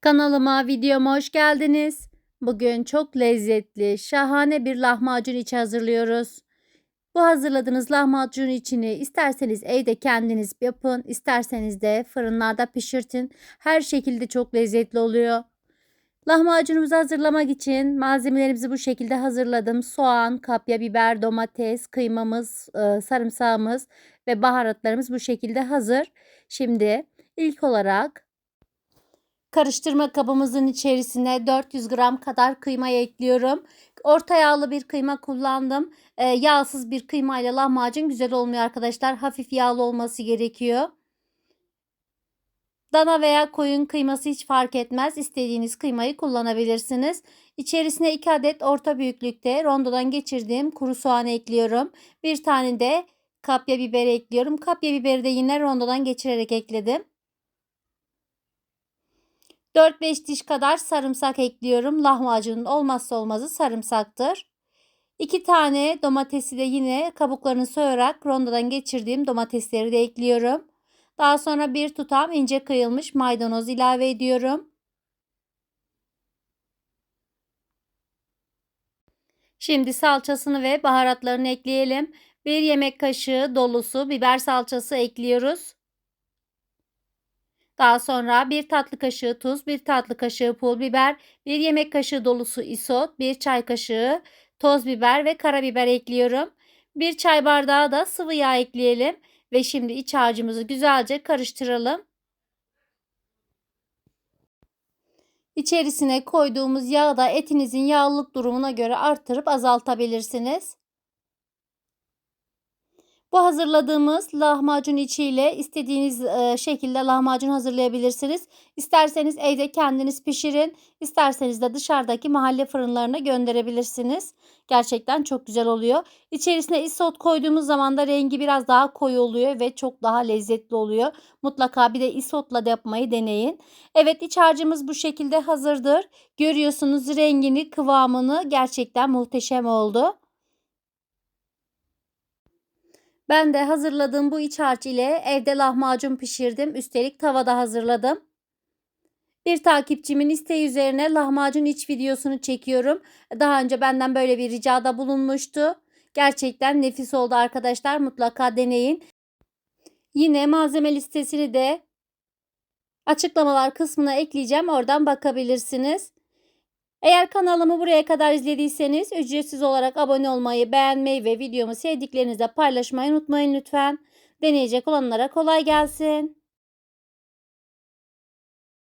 Kanalıma, videoma hoş geldiniz. Bugün çok lezzetli, şahane bir lahmacun içi hazırlıyoruz. Bu hazırladığınız lahmacun içini isterseniz evde kendiniz yapın, isterseniz de fırınlarda pişirtin. Her şekilde çok lezzetli oluyor. Lahmacunumuzu hazırlamak için malzemelerimizi bu şekilde hazırladım. Soğan, kapya biber, domates, kıymamız, e, sarımsağımız ve baharatlarımız bu şekilde hazır. Şimdi ilk olarak Karıştırma kabımızın içerisine 400 gram kadar kıyma ekliyorum. Orta yağlı bir kıyma kullandım. Ee, yağsız bir kıymayla lahmacun güzel olmuyor arkadaşlar. Hafif yağlı olması gerekiyor. Dana veya koyun kıyması hiç fark etmez. İstediğiniz kıymayı kullanabilirsiniz. İçerisine 2 adet orta büyüklükte rondodan geçirdiğim kuru soğan ekliyorum. Bir tane de kapya biber ekliyorum. Kapya biberi de yine rondodan geçirerek ekledim. 4-5 diş kadar sarımsak ekliyorum. Lahmacunun olmazsa olmazı sarımsaktır. 2 tane domatesi de yine kabuklarını soyarak rondodan geçirdiğim domatesleri de ekliyorum. Daha sonra bir tutam ince kıyılmış maydanoz ilave ediyorum. Şimdi salçasını ve baharatlarını ekleyelim. 1 yemek kaşığı dolusu biber salçası ekliyoruz. Daha sonra 1 tatlı kaşığı tuz, 1 tatlı kaşığı pul biber, 1 yemek kaşığı dolusu isot, 1 çay kaşığı toz biber ve karabiber ekliyorum. 1 çay bardağı da sıvı yağ ekleyelim ve şimdi iç harcımızı güzelce karıştıralım. İçerisine koyduğumuz yağı da etinizin yağlılık durumuna göre artırıp azaltabilirsiniz. Bu hazırladığımız lahmacun içiyle istediğiniz e, şekilde lahmacun hazırlayabilirsiniz. İsterseniz evde kendiniz pişirin, isterseniz de dışarıdaki mahalle fırınlarına gönderebilirsiniz. Gerçekten çok güzel oluyor. İçerisine isot koyduğumuz zaman da rengi biraz daha koyu oluyor ve çok daha lezzetli oluyor. Mutlaka bir de isotla da yapmayı deneyin. Evet iç harcımız bu şekilde hazırdır. Görüyorsunuz rengini, kıvamını gerçekten muhteşem oldu. Ben de hazırladığım bu iç harç ile evde lahmacun pişirdim. Üstelik tavada hazırladım. Bir takipçimin isteği üzerine lahmacun iç videosunu çekiyorum. Daha önce benden böyle bir ricada bulunmuştu. Gerçekten nefis oldu arkadaşlar. Mutlaka deneyin. Yine malzeme listesini de açıklamalar kısmına ekleyeceğim. Oradan bakabilirsiniz. Eğer kanalımı buraya kadar izlediyseniz ücretsiz olarak abone olmayı, beğenmeyi ve videomu sevdiklerinizle paylaşmayı unutmayın lütfen. Deneyecek olanlara kolay gelsin.